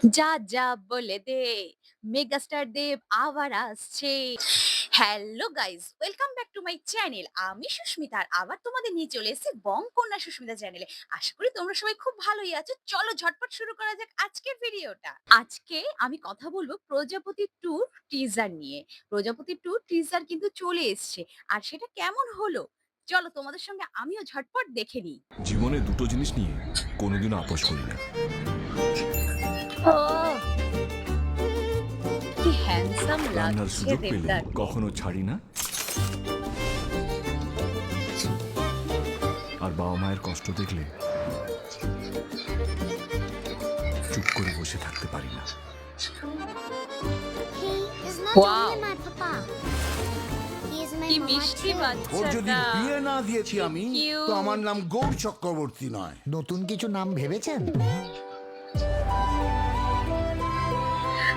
যা, যা বলে দে, মেগাস্টার দেব আবার আসছে। Hello guys, welcome back to my channel. আমি সুস্মিতা আর আবার তোমাদের নিয়ে চলে এসেছি বং কন্যা সুস্মিতা চ্যানেলে। আশা করি তোমরা সবাই খুব ভালোই আছো। চলো ঝটপট শুরু করা যাক আজকের ভিডিওটা। আজকে আমি কথা বলব প্রজাপতি 2 র টিজার নিয়ে। প্রজাপতি 2 টিজার কিন্তু চলে এসছে। আর সেটা কেমন হলো? চলো তোমাদের সঙ্গে আমিও ঝটপট দেখে নিই। জীবনে দুটো জিনিস নিয়ে কোনোদিনও আপোষ করি না! কি হ্যান্ডসাম রান্নার লাগছে সুযোগ পেলে। কখনো ছাড়ি না আর বাবা মায়ের কষ্ট দেখলে চুপ করে বসে থাকতে পারি না He is not Wow. only my papa. He is my কি mama মিষ্টি too. ওর যদি বাচ্চাটা। বিয়ে না দিয়েছি আমি Cute. তো আমার নাম গৌর চক্রবর্তী নয় নতুন কিছু নাম ভেবেছেন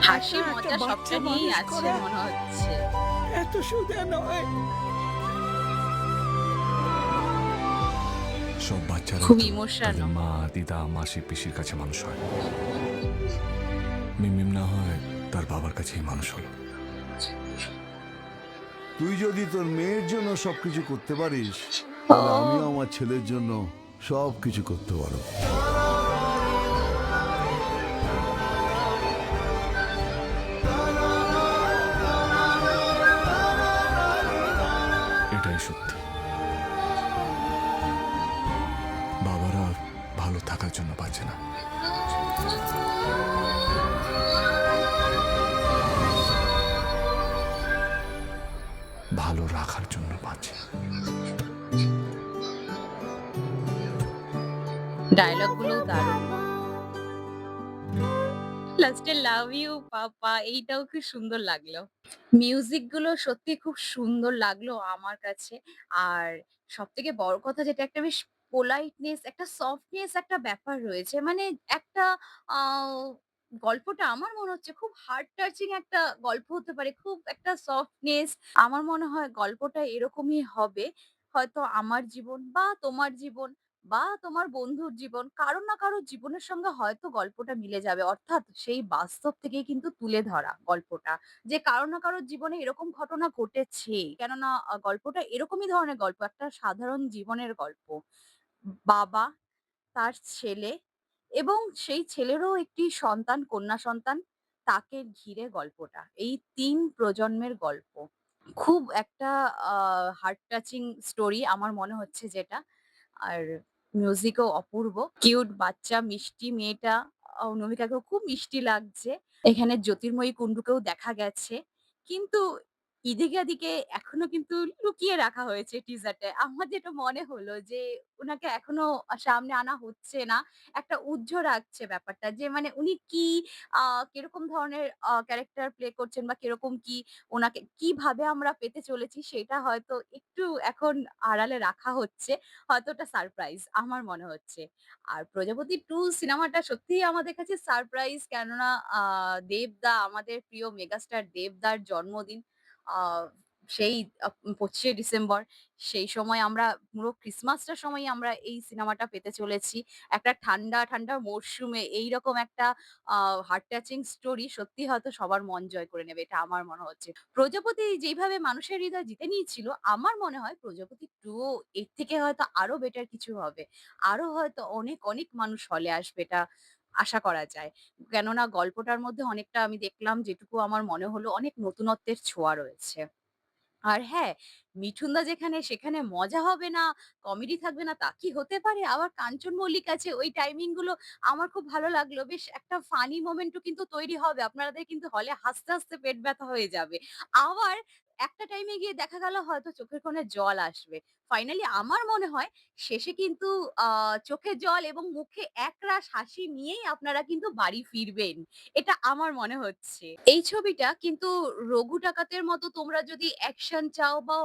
হাসি মজা সবটা নিয়েই আছে মনে হচ্ছে। এত সুদে নয়। সব বাচ্চারা খুব. তাদের মা দিদা মাসি পিসির কাছে মানুষ হয়। মিমিম না হয় তার বাবার কাছেই মানুষ হলো। তুই যদি তোর মেয়ের জন্য সবকিছু করতে পারিস তাহলে আমিও আমার ছেলের জন্য সব কিছু করতে পারো ডায়লগগুলো দারুণ লাস্টে লাভ ইউ পাপা এইটাও খুব সুন্দর লাগল। মিউজিকগুলো সত্যি খুব সুন্দর লাগল আমার কাছে। আর সব থেকে বড় কথা যেটা, একটা বেশ পোলাইটনেস একটা সফটনেস একটা ব্যাপার রয়েছে। মানে একটা গল্পটা আমার মনে হচ্ছে খুব হার্ট টাচিং একটা গল্প হতে পারে। খুব একটা সফটনেস আমার মনে হয় গল্পটা এরকমই হবে। হয়তো আমার জীবন বা তোমার জীবন বা তোমার বন্ধুর জীবন কারও না কারও জীবনের সঙ্গে হয়তো গল্পটা মিলে যাবে। অর্থাৎ সেই বাস্তব থেকে কিন্তু তুলে ধরা গল্পটা। যে কারও না কারোর জীবনে এরকম ঘটনা ঘটেছে, কেননা গল্পটা এরকমই ধরনের গল্প, একটা সাধারণ জীবনের গল্প। বাবা, তার ছেলে এবং সেই ছেলেরও একটি সন্তান, কন্যা সন্তান, তাকে ঘিরে গল্পটা। এই তিন প্রজন্মের গল্প। খুব একটা হার্ট টাচিং স্টোরি আমার মনে হচ্ছে যেটা। আর মিউজিকও অপূর্ব। কিউট বাচ্চা, মিষ্টি মেয়েটা অনুমিকাকেও খুব মিষ্টি লাগছে। এখানে জ্যোতির্ময়ী কুণ্ডুকেও দেখা গেছে। কিন্তু এদিকে, ওদিকে এখনও কিন্তু লুকিয়ে রাখা হয়েছে টিজারটা আমার যেটা মনে হলো যে ওনাকে এখনও সামনে আনা হচ্ছে না, একটা উজ্জ্ব রাখছে ব্যাপারটা যে মানে উনি কি কীরকম ধরনের ক্যারেক্টার প্লে করছেন বা কীরকম কি ওনাকে কীভাবে আমরা পেতে চলেছি সেটা হয়তো একটু এখন আড়ালে রাখা হচ্ছে হয়তো ওটা সারপ্রাইজ আমার মনে হচ্ছে। আর 'প্রজাপতি 2' সিনেমাটা সত্যিই আমাদের কাছে সারপ্রাইজ কেননা দেবদা, আমাদের প্রিয় মেগাস্টার দেবদার জন্মদিন। সেই পঁচিশে ডিসেম্বর। সেই সময় আমরা পুরো ক্রিসমাসটার সময় আমরা এই সিনেমাটা পেতে চলেছি। একটা ঠান্ডা, ঠান্ডা মরশুমে এইরকম একটা হার্ট টাচিং স্টোরি সত্যি হয়তো সবার মন জয় করে নেবে। এটা আমার মনে হচ্ছে। 'প্রজাপতি' যেইভাবে মানুষের হৃদয় জিতে নিয়েছিল, আমার মনে হয় 'প্রজাপতি 2' ও এর থেকে হয়তো আরও বেটার কিছু হবে। আরও হয়তো অনেক, অনেক মানুষ হলে আসবে এটা আশা করা যায়। কেননা গল্পটার মধ্যে অনেকটা আমি দেখলাম যেটুকু আমার মনে হলো অনেক নতুনত্বের ছোঁয়া রয়েছে। আর হ্যাঁ, মিঠুনদা যেখানে সেখানে মজা হবে না, কমেডি থাকবে না তা কি হতে পারে? আবার কাঞ্চন মল্লিক আছে ওই টাইমিংগুলো আমার খুব ভালো লাগল। বেশ একটা ফানি মোমেন্ট ও কিন্তু তৈরি হবে। আপনাদের কিন্তু হলে হাসতে, হাসতে পেট ব্যথা হয়ে যাবে। আবার একটা টাইমে গিয়ে দেখা গেল হয়তো চোখের কোণে জল আসবে। ফাইনালি আমার মনে হয় শেষে কিন্তু চোখে জল এবং মুখে একরাশ হাসি নিয়েই আপনারা কিন্তু বাড়ি ফিরবেন। এটা আমার মনে হচ্ছে। এই ছবিটা কিন্তু 'রঘু ডাকাতের' মতো তোমরা যদি অ্যাকশন চাও বা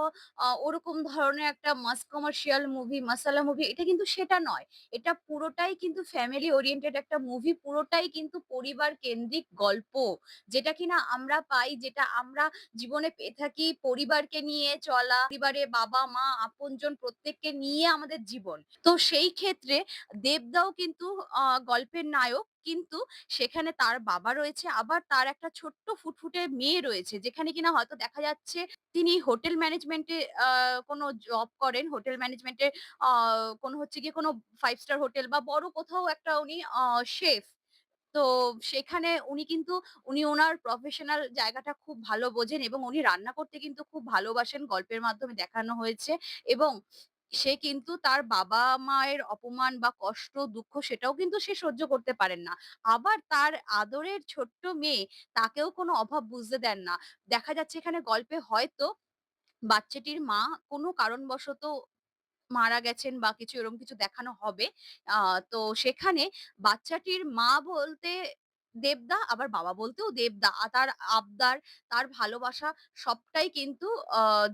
ওরকম ধরনের একটা mass commercial movie, masala movie এটা কিন্তু সেটা নয়। এটা পুরোটাই কিন্তু ফ্যামিলি ওরিয়েন্টেড একটা মুভি। পুরোটাই কিন্তু পরিবার কেন্দ্রিক গল্প। যেটা কিনা আমরা পাই, যেটা আমরা জীবনে পেয়ে থাকি পরিবারকে নিয়ে চলা, পরিবারে বাবা-মা, আপনজন প্রত্যেককে নিয়ে আমাদের জীবন। তো সেই ক্ষেত্রে দেবদাও কিন্তু গল্পের নায়ক। কিন্তু সেখানে তার বাবা রয়েছে, আবার তার একটা ছোট্ট ফুটফুটে মেয়ে রয়েছে। যেখানে কিনা হয়তো দেখা যাচ্ছে তিনি হোটেল ম্যানেজমেন্টে কোনো জব করেন। হোটেল ম্যানেজমেন্টে কোনো হচ্ছে গিয়ে কোনো ফাইভ স্টার হোটেল বা বড় কোথাও একটা উনি শেফ। তো সেখানে উনি কিন্তু উনি ওনার প্রফেশনাল জায়গাটা খুব ভালো বোঝেন এবং উনি রান্না করতে কিন্তু খুব ভালোবাসেন। গল্পের মাধ্যমে দেখানো হয়েছে এবং সে কিন্তু তার বাবা-মায়ের অপমান বা কষ্ট, দুঃখ সেটাও কিন্তু সে সহ্য করতে পারেন না। আবার তার আদরের ছোট্ট মেয়ে তাকেও কোনো অভাব বুঝতে দেন না। দেখা যাচ্ছে এখানে গল্পে হয়তো বাচ্চাটির মা কোনো কারণবশত মারা গেছেন বা কিছু এরকম কিছু দেখানো হবে। তো সেখানে বাচ্চাটির মা বলতে দেবদা, আবার বাবা বলতেও দেবদা। তার আবদার, তার ভালোবাসা সবটাই কিন্তু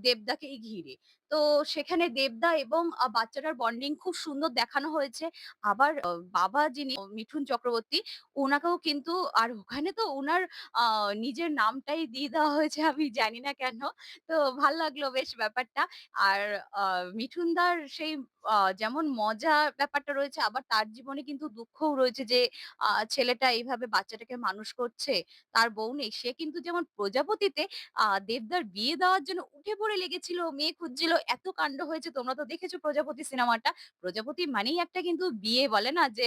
দেবদাকে ঘিরে। তো সেখানে দেবদা এবং বাচ্চাটার বন্ডিং খুব সুন্দর দেখানো হয়েছে। আবার বাবা যিনি মিঠুন চক্রবর্তী, উনাকেও কিন্তু আর ওখানে তো উনার আ নিজের নামটাই দিয়ে দেওয়া হয়েছে আমি জানি না কেন। তো ভালো লাগল বেশ ব্যাপারটা। আর মিঠুনদার সেই যেমন মজা ব্যাপারটা রয়েছে আবার তার জীবনে কিন্তু দুঃখও রয়েছে যে ছেলেটা এইভাবে বাচ্চাটাকে মানুষ করছে। তার বউ নেই। সে কিন্তু যেমন প্রজাপতিতে দেবদার বিয়ে দেওয়ার জন্য উঠে পড়ে লেগেছিল, মেয়ে খুঁজছিল। এত কাণ্ড হয়েছে তোমরা তো দেখেছ প্রজাপতি সিনেমাটা। প্রজাপতি মানেই একটা কিন্তু বিয়ে বলে না যে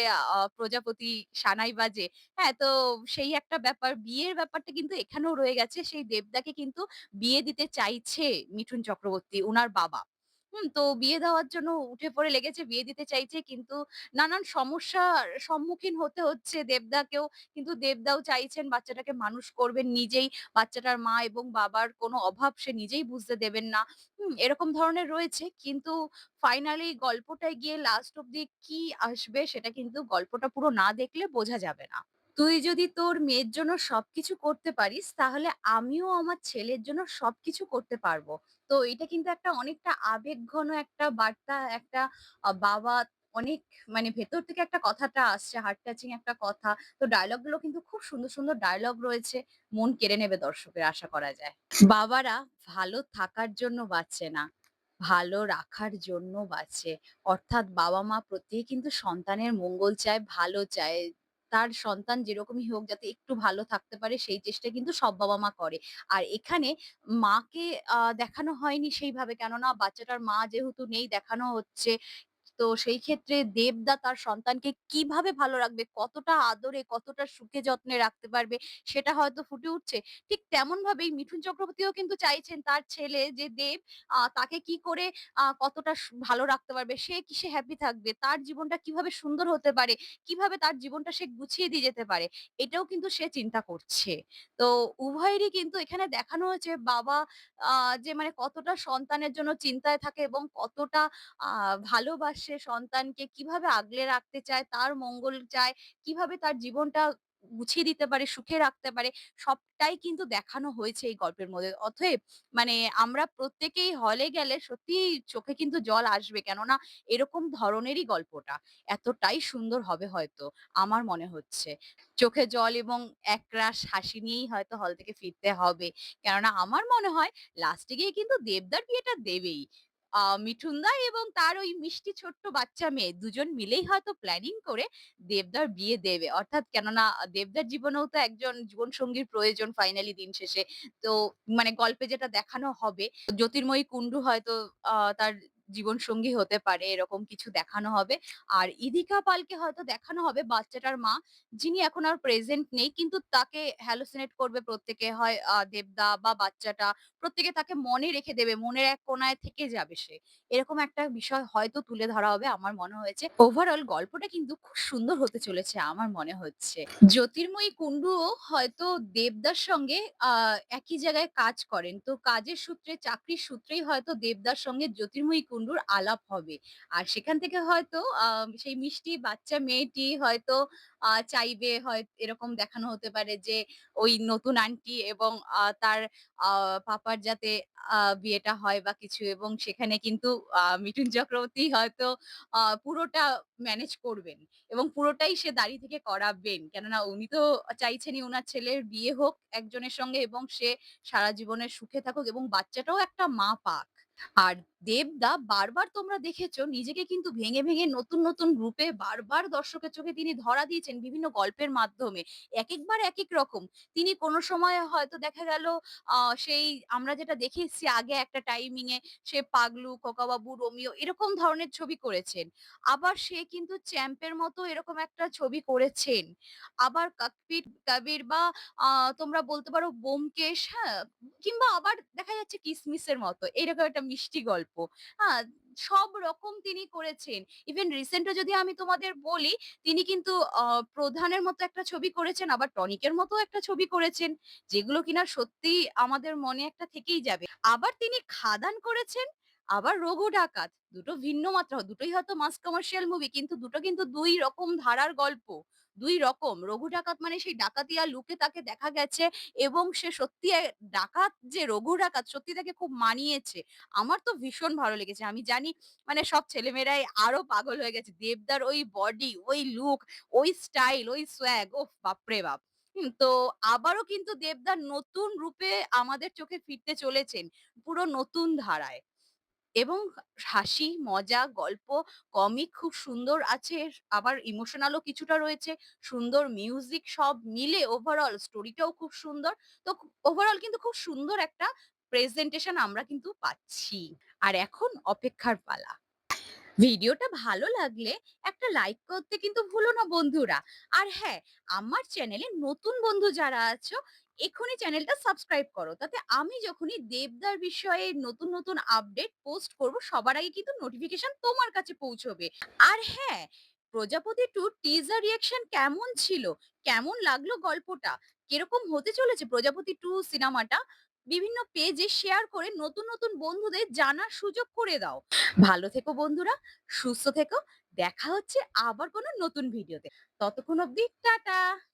প্রজাপতি সানাই বাজে। হ্যাঁ, তো সেই একটা ব্যাপার। বিয়ের ব্যাপারটা কিন্তু এখানেও রয়ে গেছে। সেই দেবদাকে কিন্তু বিয়ে দিতে চাইছে মিঠুন চক্রবর্তী, ওনার বাবা। হুম? তো বিয়ে দেওয়ার জন্য উঠে পড়ে লেগেছে, বিয়ে দিতে চাইছে কিন্তু নানান সমস্যার সম্মুখীন হতে হচ্ছে দেবদাকেও। কিন্তু দেবদাও চাইছেন বাচ্চাটাকে মানুষ করবেন নিজেই। বাচ্চাটার মা এবং বাবার কোনো অভাব সে নিজেই বুঝতে দেবেন না। হুম? এরকম ধরনের রয়েছে। কিন্তু ফাইনালি গল্পটায় গিয়ে লাস্ট অব্দি কি আসবে সেটা কিন্তু গল্পটা পুরো না দেখলে বোঝা যাবে না। তুই যদি তোর মেয়ের জন্য সবকিছু করতে পারিস, তাহলে আমিও আমার ছেলের জন্য সবকিছু করতে পারব। তো এটা কিন্তু একটা অনেকটা আবেগঘন একটা বার্তা, একটা বাবা অনেক মানে ভেতর থেকে একটা কথাটা আসছে, হার্ট টাচিং একটা কথা। তো ডায়লগগুলো কিন্তু খুব সুন্দর, সুন্দর ডায়লগ রয়েছে। মন কেড়ে নেবে দর্শকের আশা করা যায়। বাবারা ভালো থাকার জন্য বাঁচে না, ভালো রাখার জন্য বাঁচে। অর্থাৎ বাবা-মা প্রত্যেকেই কিন্তু সন্তানের মঙ্গল চায়, ভালো চায়। তার সন্তান যেরকমই হোক যাতে একটু ভালো থাকতে পারে, সেই চেষ্টা কিন্তু সব বাবা-মা করে। আর এখানে মাকে দেখানো হয়নি সেইভাবে কেননা বাচ্চাটার মা যেহেতু নেই, দেখানো হচ্ছে। তো সেই ক্ষেত্রে দেবদা তার সন্তানকে কীভাবে ভালো রাখবে, কতটা আদরে, কতটা সুখে যত্নে রাখতে পারবে সেটা হয়তো ফুটে উঠছে। ঠিক তেমন তেমনভাবেই মিঠুন চক্রবর্তীও কিন্তু চাইছেন তার ছেলে যে দেব তাকে কি করে কতটা ভালো রাখতে পারবে, সে কিসে হ্যাপি থাকবে, তার জীবনটা কীভাবে সুন্দর হতে পারে, কীভাবে তার জীবনটা সে গুছিয়ে দিয়ে যেতে পারে। এটাও কিন্তু সে চিন্তা করছে। তো উভয়েরই কিন্তু এখানে দেখানো হয়েছে বাবা যে মানে কতটা সন্তানের জন্য চিন্তায় থাকে এবং কতটা আ ভালোবাসে সন্তানকে, কীভাবে আগলে রাখতে চায়, তার মঙ্গল চায়, কীভাবে তার জীবনটা গুছিয়ে দিতে পারে, সুখে রাখতে পারে, সবটাই কিন্তু দেখানো হয়েছে এই গল্পের মধ্যে। অতএব মানে আমরা প্রত্যেকেই হলে গেলে সত্যিই চোখে কিন্তু জল আসবে। কেননা এরকম ধরনেরই গল্পটা। এতটাই সুন্দর হবে হয়তো, আমার মনে হচ্ছে। চোখে জল এবং একরাশ হাসি নিয়েই হয়তো হল থেকে ফিরতে হবে। কেননা আমার মনে হয় লাস্টে গিয়ে কিন্তু দেবদার বিয়েটা দেবেই। মিঠুনদা এবং তার ওই মিষ্টি ছোট্ট বাচ্চা মেয়ে দুজন মিলেই হয়তো প্ল্যানিং করে দেবদার বিয়ে দেবে। অর্থাৎ কেননা দেবদার জীবনেও তো একজন জীবনসঙ্গীর প্রয়োজন ফাইনালি দিন শেষে। তো মানে গল্পে যেটা দেখানো হবে, জ্যোতির্ময়ী কুন্ডু হয়তো, আ তার জীবনসঙ্গী হতে পারে, এরকম কিছু দেখানো হবে। আর ইদিকা পালকে হয়তো দেখানো হবে বাচ্চাটার মা, যিনি এখন আর প্রেজেন্ট নেই, কিন্তু তাকে হ্যালোসিনেট করবে প্রত্যেকে হয় দেবদা বা বাচ্চাটা, প্রত্যেকে তাকে মনে রেখে দেবে। মনের এক কোণায় থেকে যাবে সে। এরকম একটা বিষয় হয়তো তুলে ধরা হবে, আমার মনে হয়েছে। ওভারঅল গল্পটা কিন্তু খুব সুন্দর হতে চলেছে, আমার মনে হচ্ছে। জ্যোতির্ময়ী কুন্ডুও হয়তো দেবদার সঙ্গে একই জায়গায় কাজ করেন। তো কাজের সূত্রে, চাকরির সূত্রেই হয়তো দেবদার সঙ্গে জ্যোতির্ময়ী কুন্ডুর আলাপ হবে। আর সেখান থেকে হয়তো সেই মিষ্টি বাচ্চা মেয়েটি হয়তো চাইবে, হয়, এরকম দেখানো হতে পারে যে, ওই নতুন আন্টি এবং তার পাপার যাতে বিয়েটা হয় বা কিছু এবং সেখানে কিন্তু মিঠুন চক্রবর্তী হয়তো পুরোটা ম্যানেজ করবেন এবং পুরোটাই সে দাঁড়িয়ে থেকে করাবেন। কেননা উনি তো চাইছেনই ওনার ছেলের বিয়ে হোক একজনের সঙ্গে এবং সে সারা জীবনের সুখে থাকুক এবং বাচ্চাটাও একটা মা পাক। আর দেবদা বারবার তোমরা দেখেছ নিজেকে কিন্তু ভেঙে, ভেঙে নতুন, নতুন রূপে বারবার দর্শকের চোখে তিনি ধরা দিয়েছেন বিভিন্ন গল্পের মাধ্যমে। এক একবার এক এক রকম। তিনি কোনো সময় হয়তো দেখা গেল সেই আমরা যেটা দেখে এসেছি আগে একটা টাইমিং এ সে পাগলু, খোকাবাবু, রোমিও এরকম ধরনের ছবি করেছেন। আবার সে কিন্তু চ্যাম্পের মতো এরকম একটা ছবি করেছেন। আবার কাকপিট কাবির বা তোমরা বলতে পারো ব্যোমকেশ, হ্যাঁ? কিংবা আবার দেখা যাচ্ছে কিসমিসের মতো এরকম একটা মিষ্টি গল্প। হ্যাঁ? সব রকম তিনি করেছেন। ইভেন রিসেন্ট যদি আমি তোমাদের বলি, তিনি কিন্তু প্রধানের মতো একটা ছবি করেছেন, আবার টনিকের মতো একটা ছবি করেছেন। যেগুলো কিনা সত্যি আমাদের মনে একটা থেকেই যাবে। আবার তিনি খাদান করেছেন, আবার রঘু ডাকাত। দুটো ভিন্ন মাত্রা। দুটোই হয়তো মাস কমার্শিয়াল মুভি কিন্তু দুটো কিন্তু দুই রকম ধারার গল্প। ২ রকম। রঘু ডাকাত মানে সেই ডাকাতিয়া লুকে তাকে দেখা গেছে এবং সে সত্যি ডাকাত যে রঘু ডাকাত সত্যি তাকে খুব মানিয়েছে। আমার তো ভীষণ ভালো লেগেছে। আমি জানি মানে সব ছেলেমেয়েরাই আরও পাগল হয়ে গেছে। দেবদার ওই বডি, ওই লুক, ওই স্টাইল, ওই সোয়াগ ওফ বাপরে বাপ! তো আবারও কিন্তু দেবদার নতুন রূপে আমাদের চোখে ফিরতে চলেছেন। পুরো নতুন ধারায়। এবং হাসি, মজা, গল্প, কমিক খুব সুন্দর আছে। আবার ইমোশনাল ও কিছুটা রয়েছে। সুন্দর মিউজিক সব মিলে ওভারঅল স্টোরিটাও খুব সুন্দর। তো ওভারঅল কিন্তু খুব সুন্দর একটা প্রেজেন্টেশন আমরা কিন্তু পাচ্ছি। আর এখন অপেক্ষার পালা। ভিডিওটা ভালো লাগলে একটা লাইক করতে কিন্তু ভুলো না বন্ধুরা। আর হ্যাঁ, আমার চ্যানেলে নতুন বন্ধু যারা আছো, এক্ষুনি চ্যানেলটা সাবস্ক্রাইব করো। তাতে আমি যখনই দেবদার বিষয়ে নতুন, নতুন আপডেট পোস্ট করব সবার আগে কিন্তু নোটিফিকেশন তোমার কাছে পৌঁছবে। আর হ্যাঁ, প্রজাপতি টু টিজার রিঅ্যাকশন কেমন ছিল? কেমন লাগল গল্পটা? কীরকম হতে চলেছে প্রজাপতি টু সিনেমাটা? বিভিন্ন পেজে শেয়ার করে নতুন, নতুন বন্ধুদের জানার সুযোগ করে দাও। ভালো থেকো বন্ধুরা, সুস্থ থেকো। দেখা হচ্ছে আবার কোনো নতুন ভিডিওতে। ততক্ষণ অবধি টাটা।